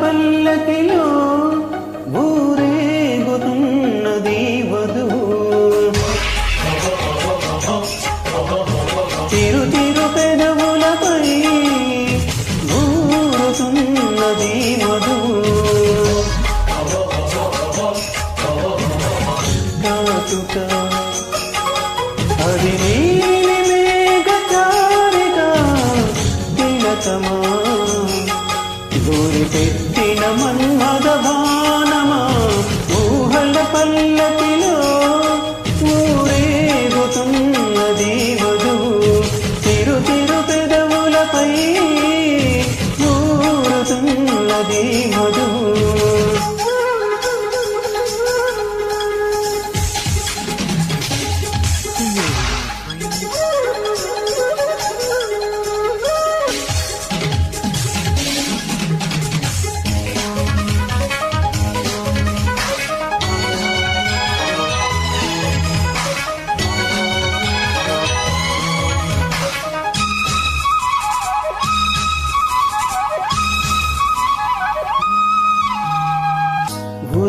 పల్లకిలో ఊరేగుతున్నది వధువు. తిరు తిరు పెదవులపై ఊరుతున్నది వధువు. కాచుతా దూరి పెట్టిన మన్మద భానమా ఊహల పల్లకిల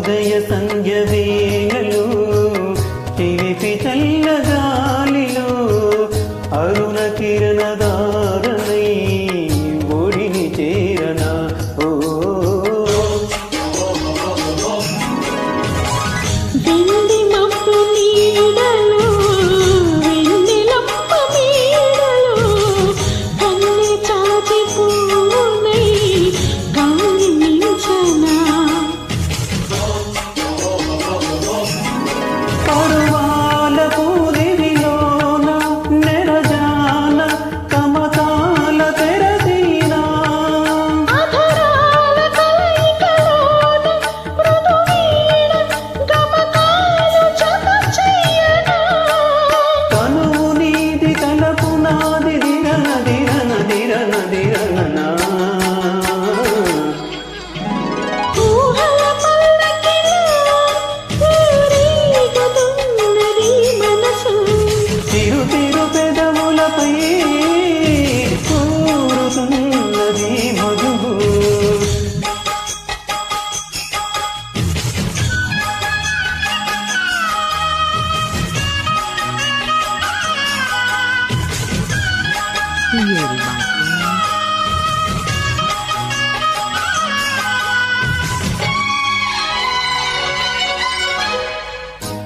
ఉదయ సంధ్య వేళలు చిలిపి చల్ల గాలిలో అరుణ కిరణదా ప్రేరణ తిరు తిరు పెదవులపై కూరుతున్నది మధువు Yeah.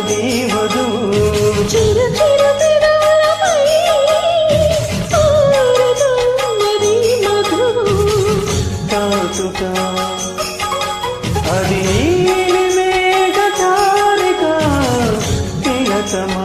ఉన్నది వధువు చిరు చిరు అది మేఘ తారిక ప్రియతమా